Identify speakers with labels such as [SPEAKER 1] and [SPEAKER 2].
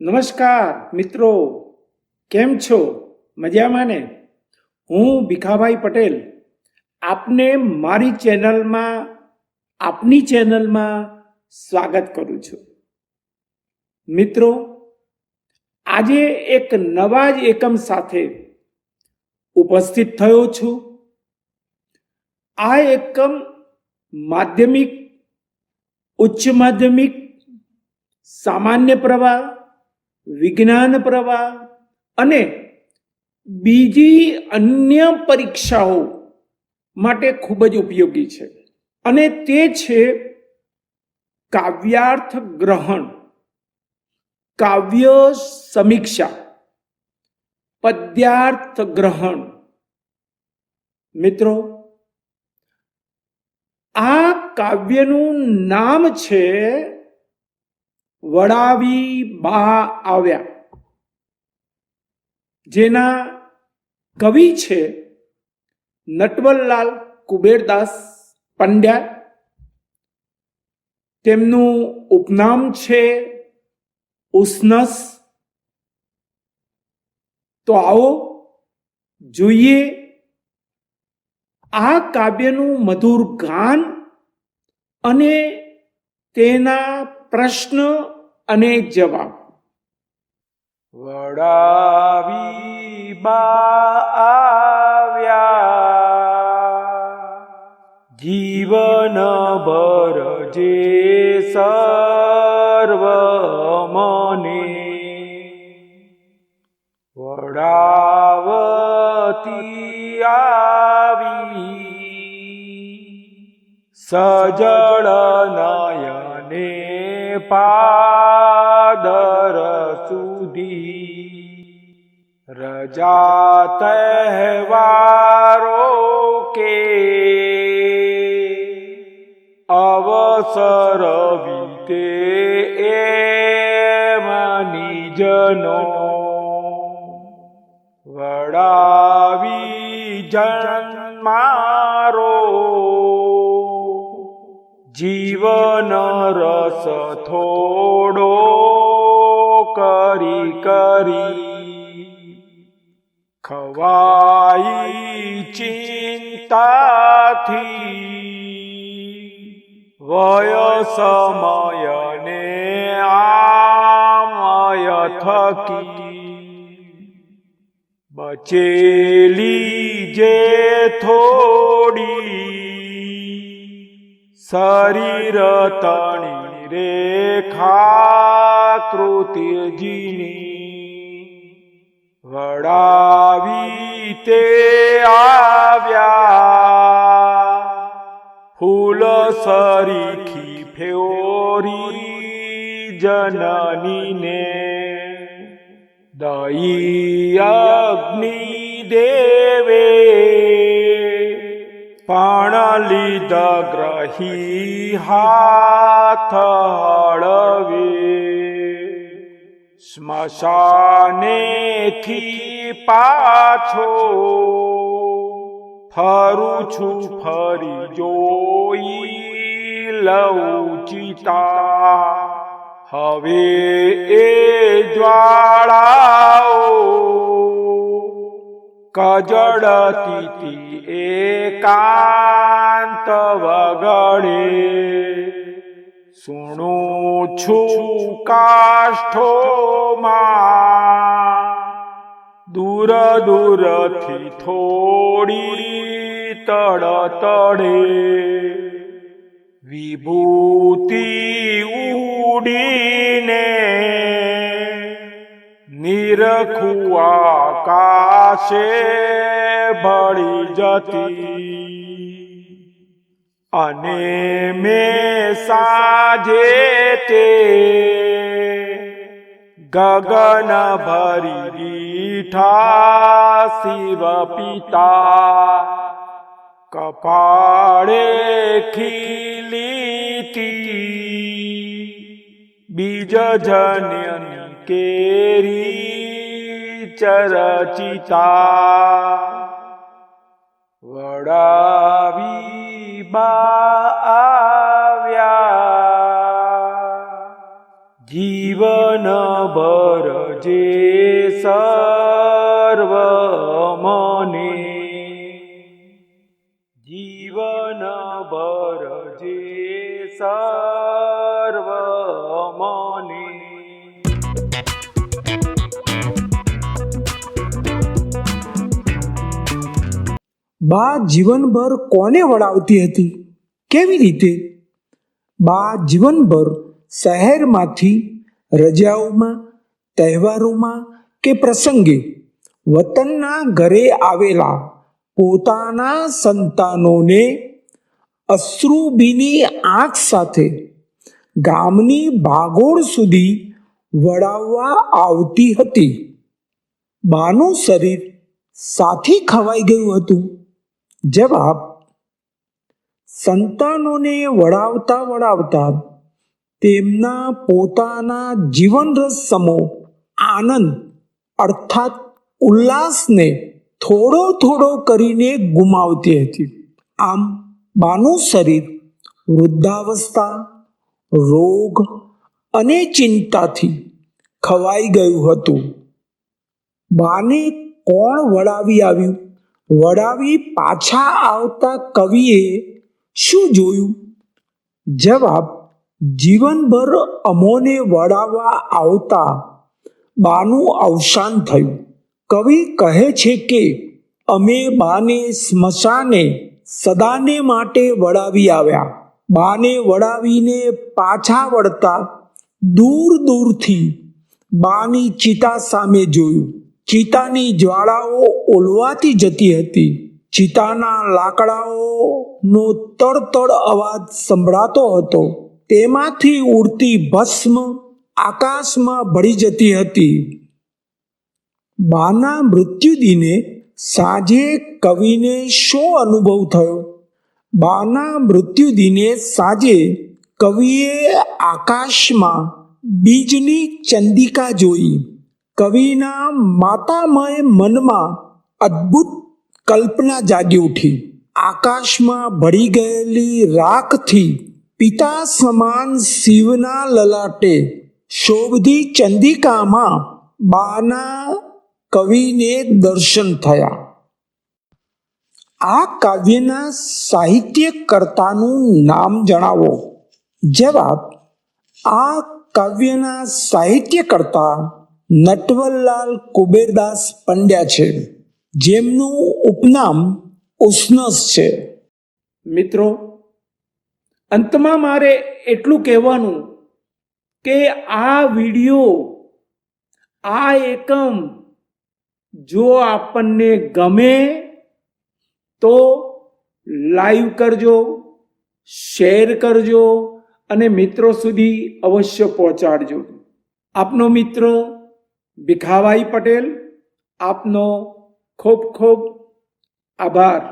[SPEAKER 1] નમસ્કાર મિત્રો, કેમ છો? મજામાં ને? હું ભીખાભાઈ પટેલ. આપને મારી ચેનલમાં, આપની ચેનલમાં સ્વાગત કરું છું. મિત્રો, આજે એક નવા જ એકમ સાથે ઉપસ્થિત થયો છું. આ એકમ માધ્યમિક, ઉચ્ચ માધ્યમિક, સામાન્ય પ્રવાહ વિજ્ઞાન પ્રવાહ અને બીજી અન્ય પરીક્ષાઓ માટે ખૂબ જ ઉપયોગી છે. અને તે છે કાવ્યાર્થ ગ્રહણ, કાવ્ય સમીક્ષા, પદ્યાર્થ ગ્રહણ. મિત્રો, આ કાવ્યનું નામ છે વડાવી બા આવ્યા. જેના કવિ છે નટવરલાલ કુબેરદાસ પંડ્યા. તેમનું ઉપનામ છે ઉસનસ. તો આવો જોઈએ આ કાવ્યનું મધુર ગાન અને તેના પ્રશ્ન અને જવાબ.
[SPEAKER 2] વડાવી બા આવ્યા. જીવન ભર જે સર્વ મને. વડાવતી આવી. સજળ નયને પાદર સુધી રજા તહેવારો કે અવસર વિતે એ જનો વડાવી જન્મારો જીવન રસ થોડો કરી કરી. ખવાઈ ચિંતાથી વય સમયને આમય થકી. બચેલી જે થોડી શરીર તણી રેખા કૃતિજીની વડાવી તે આવ્યા. ફૂલ સરીખી ફેઓરી જનનીને દઈ અગ્નિ દેવે. પણ લીધ ગ્રહી હાથ હળવે. સ્મશાનેથી પાછો ફરું છું ફરી જોઈ લઉં ચિતા હવે એ જ્વાળાઓ કજડતી એકાંત વગડે સુણું છું કાષ્ઠોમાં. દૂર દૂરથી થોડી તડતડે વિભૂતિ ઉડીને નિરખું આકાશે ભળી જતી. અને મેં સાજે તે ગગન ભરી દીઠા શિવ પિતા કપાળે ખીલીતી. બીજ જન્યની કેરી ચરચિતા વડાવી બા આવ્યા. જીવન ભર જે સર્વ
[SPEAKER 1] બા જીવનભર કોને વળાવતી હતી? કેવી રીતે? બા જીવનભર શહેરમાંથી, રજાઓમાં, તહેવારોમાં કે પ્રસંગે વતનના ઘરે આવેલા પોતાના સંતાનોને અશ્રુભીની આંખ સાથે ગામની ભાગોળ સુધી વળાવવા આવતી હતી. બાનું શરીર સાથી ખવાઈ ગયું હતું. જવાબ સંતાનોને વળાવતા વળાવતા તેમના પોતાના જીવનરસ સમો આનંદ અર્થાત ઉલ્લાસને થોડો થોડો કરીને ગુમાવતી હતી. આમ બાનું શરીર, વૃદ્ધાવસ્થા, રોગ અને ચિંતાથી ખવાઈ ગયું હતું. બાને કોણ વળાવી આવ્યું? વળાવી પાછા આવતા કવિએ શું જોયું? જવાબ, જીવનભર અમોને વડાવવા આવતા બાનું અવસાન થયું. કવિ કહે છે કે, અમે બાને સ્મશાને સદાને માટે વડાવી આવ્યા. બાને વડાવીને પાછા વળતા દૂર દૂરથી બાની ચિતા સામે જોયું. ચિતાની જ્વાળાઓ ઓલવાતી જતી હતી. ચિતાના લાકડાઓનો તડતડ અવાજ સંભળાતો હતો. તેમાંથી ઉડતી ભસ્મ આકાશમાં ભળી જતી હતી. બાના મૃત્યુદિને સાંજે કવિને શો અનુભવ થયો? બાના મૃત્યુદિને સાંજે કવિએ આકાશમાં બીજની ચંદિકા જોઈ. કવિના માતામય મનમાં અદ્ભુત કલ્પના જાગી ઉઠી. આકાશમાં ભળી ગયેલી રાખથી પિતા સમાન શિવના લલાટે શોભધી ચંદિકામાં બાના કવિને દર્શન થયા. આ કાવ્યના સાહિત્ય કરતાનું નામ જણાવો. જવાબ, આ કાવ્યના સાહિત્યકર્તા નટવરલાલ કુબેરદાસ પંડ્યા છે. જેમનું ઉપનામ ઉષ્ણસ છે. મિત્રો, અંતમાં મારે એટલું કહેવાનું કે આ વિડિયો, આ એકમ જો આપણને ગમે તો લાઈવ કરજો, શેર કરજો અને મિત્રો સુધી અવશ્ય પહોંચાડજો. આપનો મિત્ર ભીખાભાઈ પટેલ આપનો ખૂબ ખૂબ આભાર.